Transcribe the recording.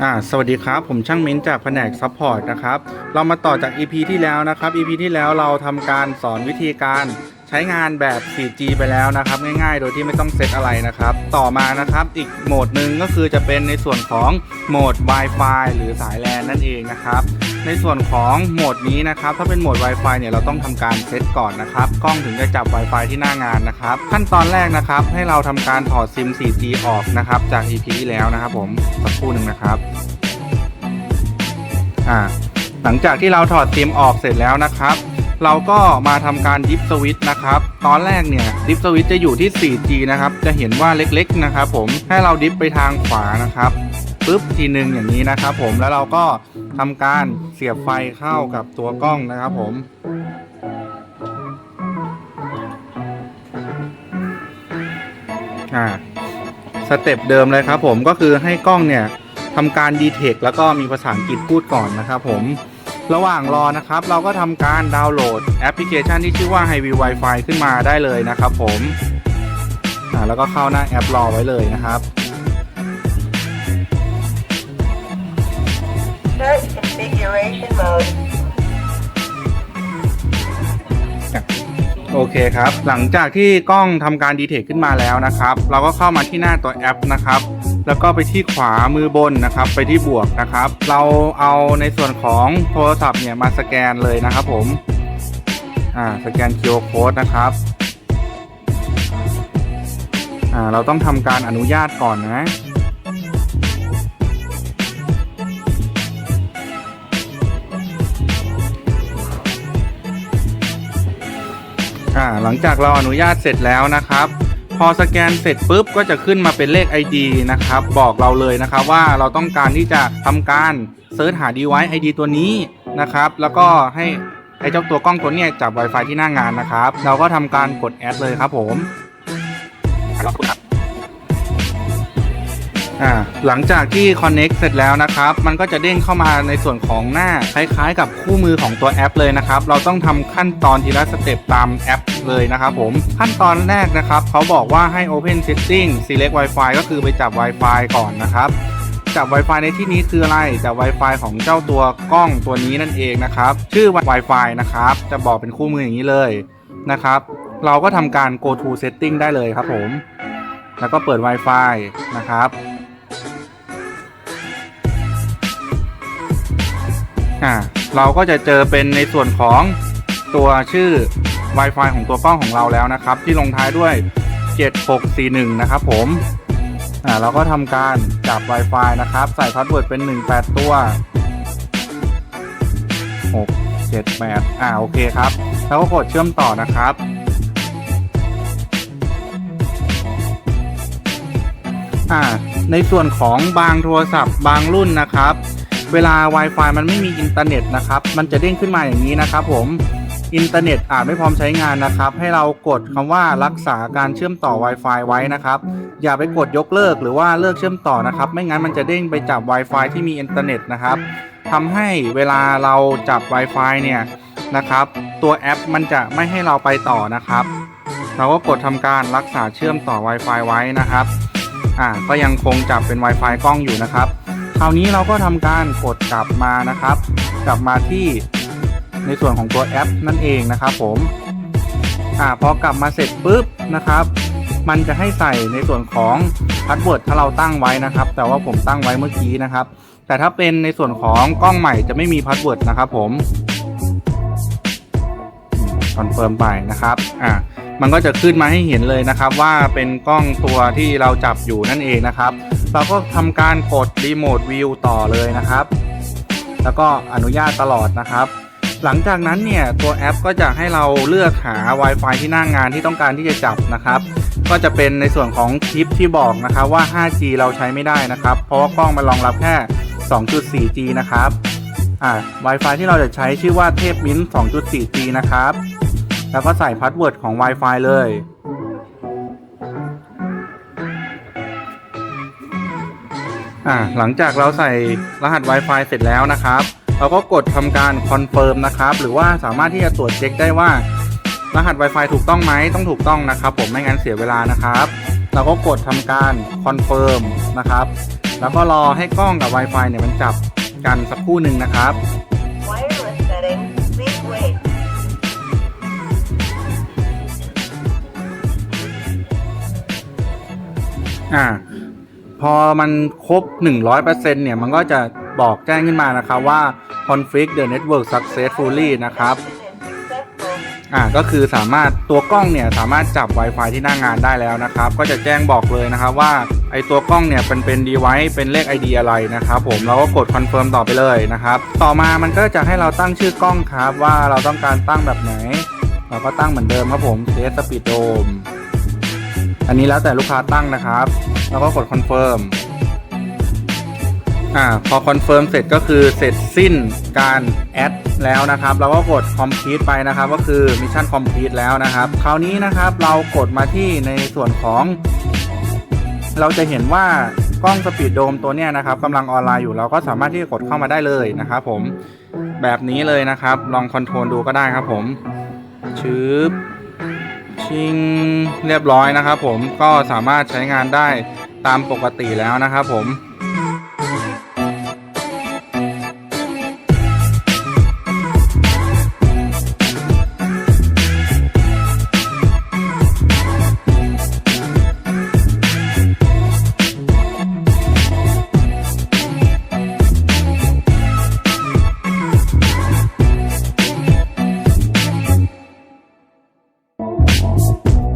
อ่าสวัสดีครับ ผมช่างมิ้นจากแผนกซัพพอร์ตนะครับ เรามาต่อจาก EP ที่แล้วนะครับ EP ที่แล้วเราทำการสอนวิธีการ ช้งานแบบ 4G ไปแล้วนะครับ ง่ายๆ โดยที่ไม่ต้องเซตอะไรนะครับ ต่อมานะครับอีกโหมดหนึ่งก็คือจะเป็นในส่วนของโหมด Wi-Fi หรือสายแลนนั่นเองนะครับในส่วนของโหมดนี้นะครับถ้าเป็นโหมด Wi-Fi เนี่ยเราต้องทำการเซตก่อนนะครับกล้องถึงจะจับ Wi-Fi ที่หน้างานนะครับ ขั้นตอนแรกนะครับให้เราทำการถอดซิม 4G ออกนะครับจาก EP ที่แล้วนะครับ ผมสักครู่หนึ่งนะครับอ่าหลังจากที่เราถอดซิมออกเสร็จแล้วนะครับ เราก็มาทำการดิฟสวิตช์นะครับ ตอนแรกเนี่ยดิฟสวิตช์จะอยู่ที่ 4G นะครับ จะเห็นว่าเล็กๆนะครับผม ให้เราดิฟไปทางขวานะครับปุ๊บทีหนึ่งอย่างนี้นะครับผม แล้วเราก็ทำการเสียบไฟเข้ากับตัวกล้องนะครับผมอ่าสเต็ปเดิมเลยครับผมก็คือให้กล้องเนี่ยทำการดีเทคแล้วก็มีภาษาอังกฤษพูดก่อนนะครับผม ระหว่างรอนะครับ เราก็ทำการดาวน์โหลดแอปพลิเคชันที่ชื่อว่า h i v i w Wi-Fi ขึ้นมาได้เลยนะครับผมอ่าแล้วก็เข้าหน้าแอปรอไว้เลยนะครับ Start configuration mode. โอเคครับ หลังจากที่กล้องทำการดีเทคขึ้นมาแล้วนะครับ เราก็เข้ามาที่หน้าตัวแอปนะครับ แล้วก็ไปที่ขวามือบนนะครับ ไปที่บวกนะครับ เราเอาในส่วนของโทรศัพท์เนี่ยมาสแกนเลยนะครับผม อ่าสแกน QR code นะครับ อ่าเราต้องทำการอนุญาตก่อนนะอ่าหลังจากเราอนุญาตเสร็จแล้วนะครับ อสแกนเสร็จปุ๊บก็จะขึ้นมาเป็นเลข ID นะครับ บอกเราเลยนะครับว่าเราต้องการที่จะทำการเซิร์ชหา device ID ตัวนี้นะครับ แล้วก็ให้ไอ้เจ้าตัวกล้องตัวนี้จับ Wi-Fi ที่หน้างานนะครับ เราก็ทำการกดแอดเลยครับผมขอบคุณครับ อ่าหลังจากที่ Connect เสร็จแล้วนะครับ มันก็จะเด้งเข้ามาในส่วนของหน้าคล้ายๆ กับคู่มือของตัวแอปเลยนะครับ เราต้องทำขั้นตอนทีละสเต็ปตามแอปเลยนะครับผมขั้นตอนแรกนะครับเขาบอกว่าให้ Open Setting Select Wi-Fi ก็คือไปจับ Wi-Fi ก่อนนะครับจับ Wi-Fi ในที่นี้คืออะไรจับ Wi-Fi ของเจ้าตัวกล้องตัวนี้นั่นเองนะครับ ชื่อ Wi-Fi นะครับ จะบอกเป็นคู่มืออย่างนี้เลยนะครับ เราก็ทำการ go to setting ได้เลยครับผม แล้วก็เปิด Wi-Fi นะครับ อ่าเราก็จะเจอเป็นในส่วนของตัวชื่อ Wi-Fi ของตัวกล้องของเราแล้วนะครับ ที่ลงท้ายด้วย 7641 นะครับผมอ่าเราก็ทำการจับ Wi-Fi นะครับ ใส่พาสเวิร์ดเป็น 18 ตัว 6 7 8อ่าโอเคครับ แล้วก็กดเชื่อมต่อนะครับอ่าในส่วนของบางโทรศัพท์บางรุ่นนะครับ เวลา Wi-Fi มันไม่มีอินเทอร์เน็ตนะครับ มันจะเด้งขึ้นมาอย่างนี้นะครับ ผม อินเทอร์เน็ตอาจไม่พร้อมใช้งานนะครับ ให้เรากดคำว่ารักษาการเชื่อมต่อ Wi-Fi ไว้นะครับ อย่าไปกดยกเลิกหรือว่าเลิกเชื่อมต่อนะครับ ไม่งั้นมันจะเด้งไปจับ Wi-Fi ที่มีอินเทอร์เน็ตนะครับทำให้เวลาเราจับ Wi-Fi เนี่ยนะครับ ตัวแอปมันจะไม่ให้เราไปต่อนะครับ เราก็กดทำการรักษาเชื่อมต่อ Wi-Fi ไว้นะครับ อ่า ก็ยังคงจับเป็น Wi-Fi กล้องอยู่นะครับ คราวนี้เราก็ทำการกดกลับมานะครับ กลับมาที่ในส่วนของตัวแอปนั่นเองนะครับผมอ่าพอกลับมาเสร็จปุ๊บนะครับ มันจะให้ใส่ในส่วนของพาสเวิร์ดถ้าเราตั้งไว้นะครับ แต่ว่าผมตั้งไว้เมื่อกี้นะครับ แต่ถ้าเป็นในส่วนของกล้องใหม่จะไม่มีพาสเวิร์ดนะครับผมคอนเฟิร์มไปนะครับ อ่า มันก็จะขึ้นมาให้เห็นเลยนะครับ ว่าเป็นกล้องตัวที่เราจับอยู่นั่นเองนะครับ เราก็ทำการกดรีโมทวิวต่อเลยนะครับ แล้วก็อนุญาตตลอดนะครับ หลังจากนั้นเนี่ยตัวแอปก็จะให้เราเลือกหา Wi-Fi ที่หน้างงานที่ต้องการที่จะจับนะครับ ก็จะเป็นในส่วนของคลิปที่บอกนะครับว่า 5G เราใช้ไม่ได้นะครับ เพราะว่ากล้องมันรองรับแค่ 2.4G นะครับอ่า Wi-Fi ที่เราจะใช้ชื่อว่าเทพมิ้น 2.4G นะครับ แล้วก็ใส่พาสเวิร์ดของ Wi-Fi เลย อ่าหลังจากเราใส่รหัส Wi-Fi เสร็จแล้วนะครับ เราก็กดทำการคอนเฟิร์มนะครับ หรือว่าสามารถที่จะตรวจเช็คได้ว่ารหัส Wi-Fi ถูกต้องไหมต้องถูกต้องนะครับ ผมไม่งั้นเสียเวลานะครับ เราก็กดทำการคอนเฟิร์มนะครับ แล้วก็รอให้กล้องกับ Wi-Fi เนี่ยมันจับกันสักครู่หนึ่งนะครับ อ่า พอมันครบ 100%เนี่ย มันก็จะบอกแจ้งขึ้นมานะครับว่า config the network successfully นะครับ อ่า ก็คือสามารถตัวกล้องเนี่ย สามารถจับ Wi-Fi ที่หน้างานได้แล้วนะครับ ก็จะแจ้งบอกเลยนะครับว่าไอตัวกล้องเนี่ยเป็นเป็น device เป็นเลข ID อะไรนะครับผมเราก็กด confirm ต่อไปเลยนะครับ ต่อมามันก็จะให้เราตั้งชื่อกล้องครับว่าเราต้องการตั้งแบบไหน เราก็ตั้งเหมือนเดิมครับผม test speed dome อันนี้แล้วแต่ลูกค้าตั้งนะครับ แล้วก็กด confirm อ่าพอ confirm เสร็จก็คือเสร็จสิ้นการ add แล้วนะครับเราก็กด complete ไปนะครับ ก็คือ mission complete แล้วนะครับ คราวนี้นะครับเรากดมาที่ในส่วนของ เราจะเห็นว่ากล้อง Speed Dome ตัวเนี้ยนะครับกำลังออนไลน์อยู่เราก็สามารถที่จะกดเข้ามาได้เลยนะครับผมแบบนี้เลยนะครับ ลองคอนโทรลดูก็ได้ครับผมชืบ ชิงเรียบร้อยนะครับผมก็สามารถใช้งานได้ตามปกติแล้วนะครับผม